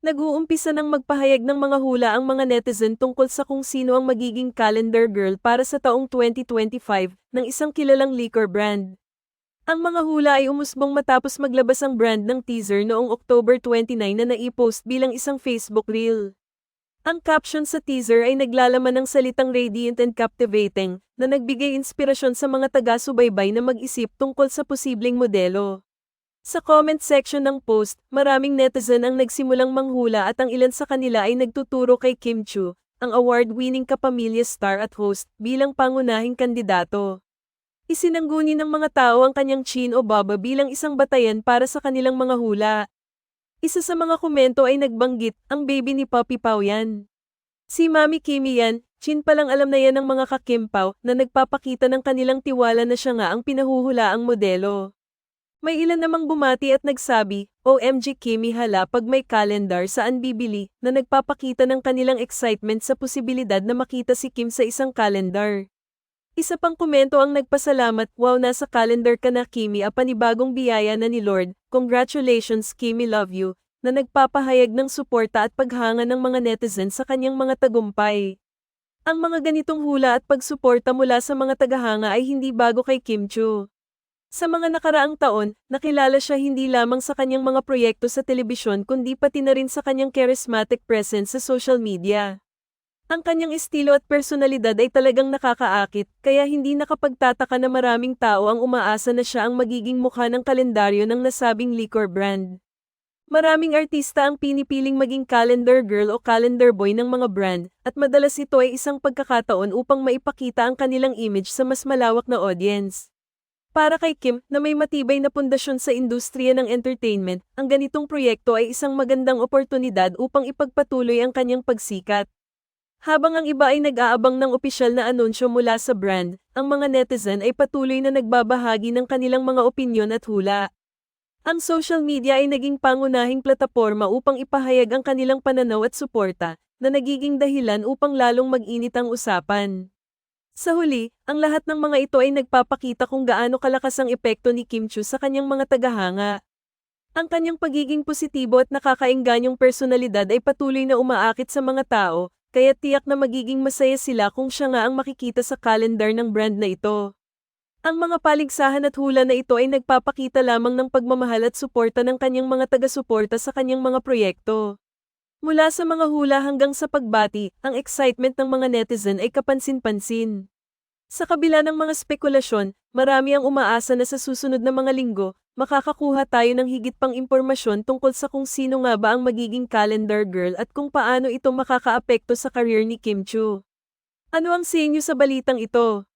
Nag-uumpisa ng magpahayag ng mga hula ang mga netizen tungkol sa kung sino ang magiging calendar girl para sa taong 2025 ng isang kilalang liquor brand. Ang mga hula ay umusbong matapos maglabas ang brand ng teaser noong October 29 na naipost bilang isang Facebook reel. Ang caption sa teaser ay naglalaman ng salitang radiant and captivating na nagbigay inspirasyon sa mga taga-subaybay na mag-isip tungkol sa posibleng modelo. Sa comment section ng post, maraming netizen ang nagsimulang manghula at ang ilan sa kanila ay nagtuturo kay Kim Chu, ang award-winning kapamilya star at host, bilang pangunahing kandidato. Isinangguni ng mga tao ang kanyang chin o baba bilang isang batayan para sa kanilang mga hula. Isa sa mga komento ay nagbanggit, ang baby ni Poppy Pao yan. Si Mami Kimi yan, chin palang alam na yan ng mga kakimpaw na nagpapakita ng kanilang tiwala na siya nga ang pinahuhulaang modelo. May ilan namang bumati at nagsabi, OMG Kimi hala pag may calendar saan bibili, na nagpapakita ng kanilang excitement sa posibilidad na makita si Kim sa isang calendar. Isa pang komento ang nagpasalamat, wow nasa calendar ka na Kimi a panibagong biyaya na ni Lord, congratulations Kimi love you, na nagpapahayag ng suporta at paghanga ng mga netizen sa kanyang mga tagumpay. Ang mga ganitong hula at pagsuporta mula sa mga tagahanga ay hindi bago kay Kim Chu. Sa mga nakaraang taon, nakilala siya hindi lamang sa kanyang mga proyekto sa telebisyon kundi pati na rin sa kanyang charismatic presence sa social media. Ang kanyang estilo at personalidad ay talagang nakakaakit, kaya hindi nakapagtataka na maraming tao ang umaasa na siya ang magiging mukha ng kalendaryo ng nasabing liquor brand. Maraming artista ang pinipiling maging calendar girl o calendar boy ng mga brand, at madalas ito ay isang pagkakataon upang maipakita ang kanilang image sa mas malawak na audience. Para kay Kim, na may matibay na pundasyon sa industriya ng entertainment, ang ganitong proyekto ay isang magandang oportunidad upang ipagpatuloy ang kanyang pagsikat. Habang ang iba ay nag-aabang ng opisyal na anunsyo mula sa brand, ang mga netizen ay patuloy na nagbabahagi ng kanilang mga opinyon at hula. Ang social media ay naging pangunahing plataporma upang ipahayag ang kanilang pananaw at suporta, na nagiging dahilan upang lalong mag-init ang usapan. Sa huli, ang lahat ng mga ito ay nagpapakita kung gaano kalakas ang epekto ni Kim Chu sa kanyang mga tagahanga. Ang kanyang pagiging positibo at nakakainganyong personalidad ay patuloy na umaakit sa mga tao, kaya tiyak na magiging masaya sila kung siya nga ang makikita sa kalendar ng brand na ito. Ang mga paligsahan at hula na ito ay nagpapakita lamang ng pagmamahal at suporta ng kanyang mga taga-suporta sa kanyang mga proyekto. Mula sa mga hula hanggang sa pagbati, ang excitement ng mga netizen ay kapansin-pansin. Sa kabila ng mga spekulasyon, marami ang umaasa na sa susunod na mga linggo, makakakuha tayo ng higit pang impormasyon tungkol sa kung sino nga ba ang magiging calendar girl at kung paano ito makakaapekto sa career ni Kim Chu. Ano ang sa inyo sa balitang ito?